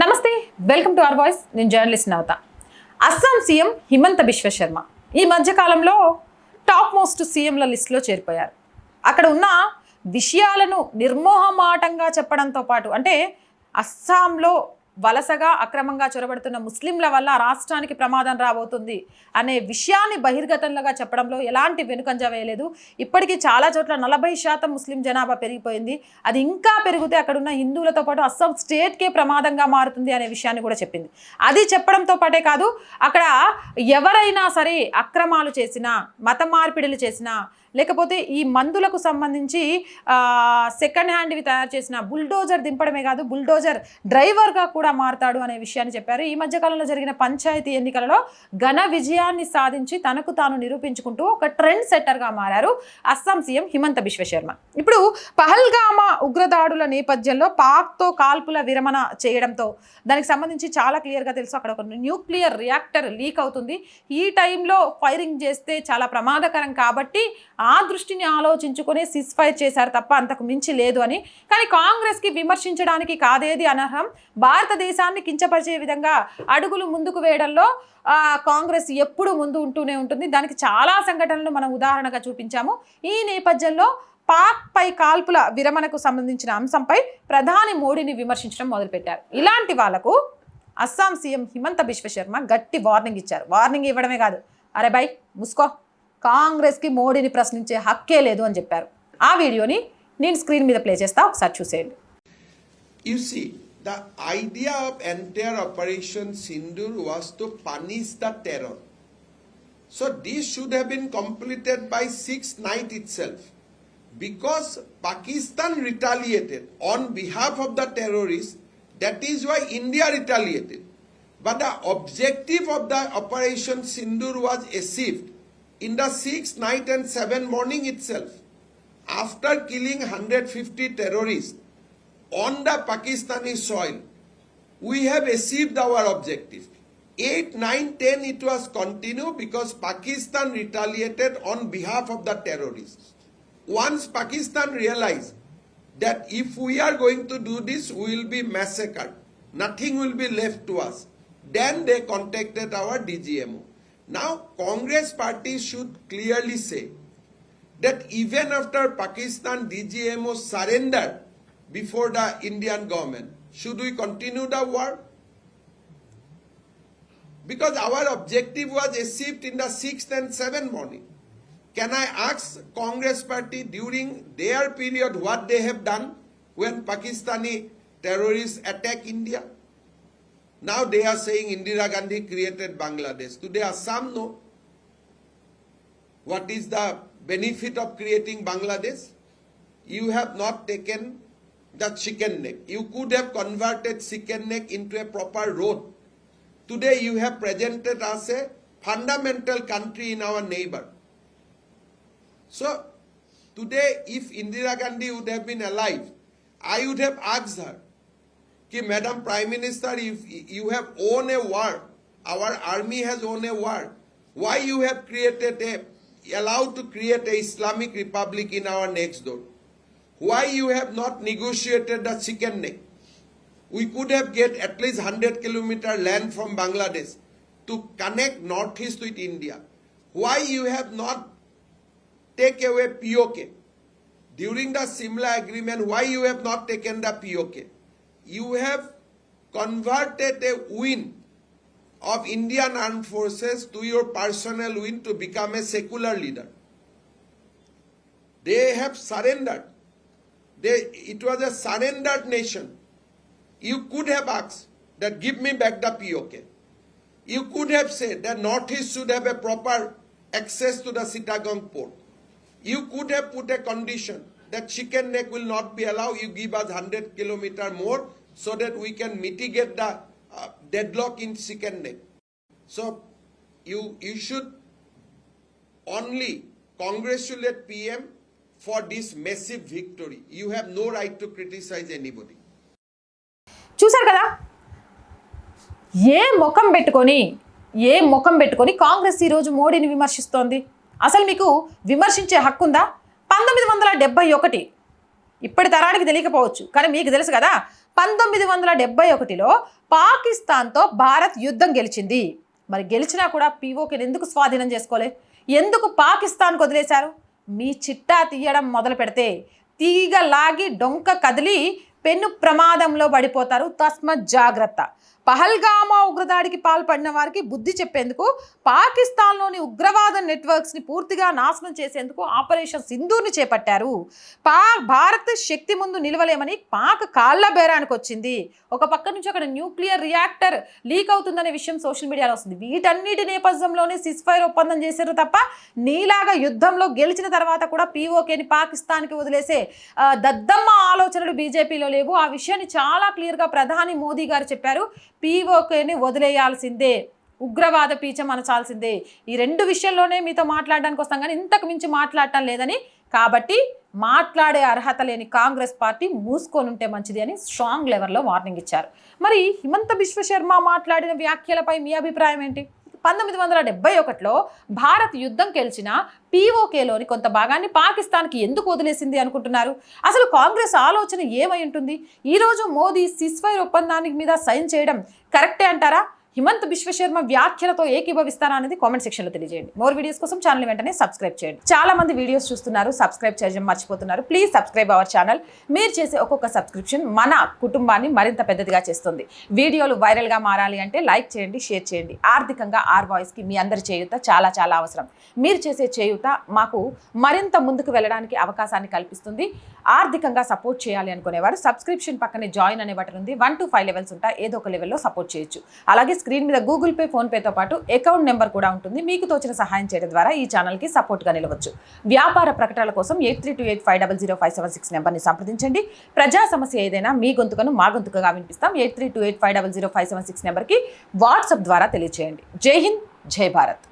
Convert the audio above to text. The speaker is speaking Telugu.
నమస్తే వెల్కమ్ టు అవర్ వాయిస్. నేను జర్నలిస్ట్ నవత. అస్సాం సీఎం హిమంత బిశ్వ శర్మ ఈ మధ్యకాలంలో టాప్ మోస్ట్ సీఎంల లిస్టులో చేరిపోయారు. అక్కడ ఉన్న విషయాలను నిర్మోహమాటంగా చెప్పడంతో పాటు అంటే అస్సాంలో వలసగా అక్రమంగా చొరబడుతున్న ముస్లింల వల్ల రాష్ట్రానికి ప్రమాదం రాబోతుంది అనే విషయాన్ని బహిర్గతంగా చెప్పడంలో ఎలాంటి వెనుకంజ వేయలేదు. ఇప్పటికీ చాలా చోట్ల నలభై శాతం ముస్లిం జనాభా పెరిగిపోయింది. అది ఇంకా పెరిగితే అక్కడున్న హిందువులతో పాటు అస్సాం స్టేట్కే ప్రమాదంగా మారుతుంది అనే విషయాన్ని కూడా చెప్పింది. అది చెప్పడంతో పాటే కాదు అక్కడ ఎవరైనా సరే అక్రమాలు చేసినా మత మార్పిడులు చేసినా లేకపోతే ఈ మందులకు సంబంధించి సెకండ్ హ్యాండ్వి తయారు చేసిన బుల్డోజర్ దింపడమే కాదు బుల్డోజర్ డ్రైవర్గా కూడా మారతాడు అనే విషయాన్ని చెప్పారు. ఈ మధ్యకాలంలో జరిగిన పంచాయతీ ఎన్నికలలో ఘన విజయాన్ని సాధించి తనకు తాను నిరూపించుకుంటూ ఒక ట్రెండ్ సెట్టర్గా మారారు అస్సాం సీఎం హిమంత బిశ్వ శర్మ. ఇప్పుడు పహల్గామా ఉగ్రదాడుల నేపథ్యంలో పాక్తో కాల్పుల విరమణ చేయడంతో దానికి సంబంధించి చాలా క్లియర్గా తెలుసు. అక్కడ ఒక న్యూక్లియర్ రియాక్టర్ లీక్ అవుతుంది. ఈ టైంలో ఫైరింగ్ చేస్తే చాలా ప్రమాదకరం కాబట్టి ఆ దృష్టిని ఆలోచించుకొని సిస్ ఫైర్ చేశారు తప్ప అంతకు మించి లేదు అని. కానీ కాంగ్రెస్కి విమర్శించడానికి కాదేది అనర్హం? భారత భారతదేశాన్ని కించపరిచే విధంగా అడుగులు ముందుకు వేయడంలో కాంగ్రెస్ ఎప్పుడు ముందు ఉంటూనే ఉంటుంది. దానికి చాలా సంఘటనలు మనం ఉదాహరణగా చూపించాము. ఈ నేపథ్యంలో పాక్ పై కాల్పుల విరమణకు సంబంధించిన అంశంపై ప్రధాని మోడీని విమర్శించడం మొదలుపెట్టారు. ఇలాంటి వాళ్ళకు అస్సాం సీఎం హిమంత బిశ్వ శర్మ గట్టి వార్నింగ్ ఇచ్చారు. వార్నింగ్ ఇవ్వడమే కాదు. అరే బై ముసుకో. కాంగ్రెస్కి మోడీని ప్రశ్నించే హక్కే లేదు అని చెప్పారు. ఆ వీడియోని నేను స్క్రీన్ మీద ప్లే చేస్తా ఒకసారి చూసేయండి. The idea of entire Operation Sindur was to punish the terror. So this should have been completed by 6th night itself. Because Pakistan retaliated on behalf of the terrorists, that is why India retaliated. But the objective of the Operation Sindur was achieved in the 6th night and 7th morning itself. After killing 150 terrorists, on the Pakistani soil, we have achieved our objective. 8, 9, 10 it was continued because Pakistan retaliated on behalf of the terrorists. Once Pakistan realized that if we are going to do this, we will be massacred, nothing will be left to us, then they contacted our DGMO. Now, Congress party should clearly say that even after Pakistan DGMO surrendered before the Indian government, should we continue the war? Because our objective was achieved in the 6th and 7th morning. Can I ask Congress party during their period what they have done when Pakistani terrorists attack India? Now they are saying Indira Gandhi created Bangladesh. Today Assam know what is the benefit of creating Bangladesh? You have not taken the chicken neck. You could have converted chicken neck into a proper road. Today you have presented us a fundamental country in our neighbor. So today if Indira Gandhi would have been alive, I would have asked her, Madam Prime Minister, if you have won a war, our army has won a war, why you have created a allowed to create a Islamic Republic in our next door? Why you have not negotiated the chicken neck? We could have get at least 100 kilometer land from Bangladesh to connect northeast with India. Why you have not take away POK? During the Simla agreement, why you have not taken the POK? You have converted a win of Indian armed forces to your personal win to become a secular leader. They have surrendered. They, it was a surrendered nation. You could have asked that give me back the POK. You could have said that Northeast should have a proper access to the Sitagong port. You could have put a condition that chicken neck will not be allowed. You give us 100 kilometer more so that we can mitigate the uh, deadlock in chicken neck. So you you should only congratulate PM for this massive victory. You have no right to criticize anybody. చూశారు కదా? ఏ ముఖం పెట్టుకొని ఏ ముఖం పెట్టుకొని కాంగ్రెస్ ఈరోజు మోడీని విమర్శిస్తోంది? అసలు మీకు విమర్శించే హక్కు ఉందా? పంతొమ్మిది వందల డెబ్బై ఒకటి. ఇప్పటి తరానికి తెలియకపోవచ్చు కానీ మీకు తెలుసు కదా? పంతొమ్మిది వందల డెబ్బై ఒకటిలో పాకిస్తాన్తో భారత్ యుద్ధం గెలిచింది. మరి గెలిచినా కూడా పీఓకేని ఎందుకు స్వాధీనం చేసుకోలే? ఎందుకు పాకిస్తాన్కు వదిలేశారు? మీ చిట్టా తీయడం మొదలు పెడితే తీగ లాగి డొంక కదిలి పెన్ను ప్రమాదంలో పడిపోతారు. తస్మత్ జాగ్రత్త. పహల్గామా ఉగ్రదాడికి పాల్పడిన వారికి బుద్ధి చెప్పేందుకు పాకిస్తాన్లోని ఉగ్రవాద నెట్వర్క్స్ని పూర్తిగా నాశనం చేసేందుకు ఆపరేషన్ సింధూర్ని చేపట్టారు. పా భారత్ శక్తి ముందు నిలవలేమని పాక్ కాళ్ళ బేరానికి వచ్చింది. ఒక పక్క నుంచి అక్కడ న్యూక్లియర్ రియాక్టర్ లీక్ అవుతుందనే విషయం సోషల్ మీడియాలో వస్తుంది. వీటన్నిటి నేపథ్యంలోనే సిస్ ఫైర్ ఒప్పందం చేశారు తప్ప నీలాగా యుద్ధంలో గెలిచిన తర్వాత కూడా పీఓకేని పాకిస్తాన్కి వదిలేసే దద్దమ్మ ఆలోచనలు బీజేపీలో లేవు. ఆ విషయాన్ని చాలా క్లియర్గా ప్రధాని మోదీ గారు చెప్పారు. పీఓకేని వదిలేయాల్సిందే ఉగ్రవాద పీచం అనచాల్సిందే ఈ రెండు విషయంలోనే మీతో మాట్లాడడానికి వస్తాం కానీ ఇంతకు మించి మాట్లాడటం లేదని. కాబట్టి మాట్లాడే అర్హత లేని కాంగ్రెస్ పార్టీ మూసుకొని ఉంటే మంచిది అని స్ట్రాంగ్ లెవెల్లో వార్నింగ్ ఇచ్చారు. మరి హిమంత బిశ్వశర్మ మాట్లాడిన వ్యాఖ్యలపై మీ అభిప్రాయం ఏంటి? పంతొమ్మిది వందల డెబ్బై ఒకటిలో భారత్ యుద్ధం గెలిచిన పీఓకేలోని కొంత భాగాన్ని పాకిస్తాన్కి ఎందుకు వదిలేసింది అనుకుంటున్నారు? అసలు కాంగ్రెస్ ఆలోచన ఏమై ఉంటుంది? ఈరోజు మోదీ సిస్ఫైర్ ఒప్పందానికి మీద సైన్ చేయడం కరెక్టే అంటారా? హిమంత్ విశ్వశర్మ వ్యాఖ్యలతో ఏకీభవిస్తారా అనేది కామెంట్ సెక్షన్లో తెలియజేయండి. మోర్ వీడియోస్ కోసం ఛానల్ వెంటనే సబ్స్క్రైబ్ చేయండి. చాలా మంది వీడియోస్ చూస్తున్నారు సబ్స్క్రైబ్ చేయడం మర్చిపోతున్నారు. ప్లీజ్ సబ్స్క్రైబ్ అవర్ ఛానల్ మీరు చేసే ఒక్కొక్క సబ్స్క్రిప్షన్ మన కుటుంబాన్ని మరింత పెద్దదిగా చేస్తుంది. వీడియోలు వైరల్గా మారాలి అంటే లైక్ చేయండి షేర్ చేయండి. ఆర్థికంగా ఆర్ వాయిస్కి మీ అందరి చేయూత చాలా చాలా అవసరం. మీరు చేసే చేయూత మాకు మరింత ముందుకు వెళ్ళడానికి అవకాశాన్ని కల్పిస్తుంది. ఆర్థికంగా సపోర్ట్ చేయాలి అనుకునేవారు సబ్స్క్రిప్షన్ పక్కనే జాయిన్ అనే బటన్ ఉంది. వన్ టు ఫైవ్ లెవెల్స్ ఉంటాయి. ఏదో ఒక లెవెల్లో సపోర్ట్ చేయొచ్చు. అలాగే స్క్రీన్ మీద గూగుల్ పే ఫోన్పేతో పాటు అకౌంట్ నెంబర్ కూడా ఉంటుంది. మీకు తోచిన సహాయం చేయడం ద్వారా ఈ ఛానల్కి సపోర్ట్గా నిలవచ్చు. వ్యాపార ప్రకటనల కోసం eight three two eight five double zero five seven six నెంబర్ని సంప్రదించండి. ప్రజా సమస్య ఏదైనా మీ గొంతుకను మా గొంతుకగా వినిపిస్తాం. Eight three two eight five double zero five seven six నెంబర్కి వాట్సాప్ ద్వారా తెలియజేయండి జై హింద్ జై భారత్.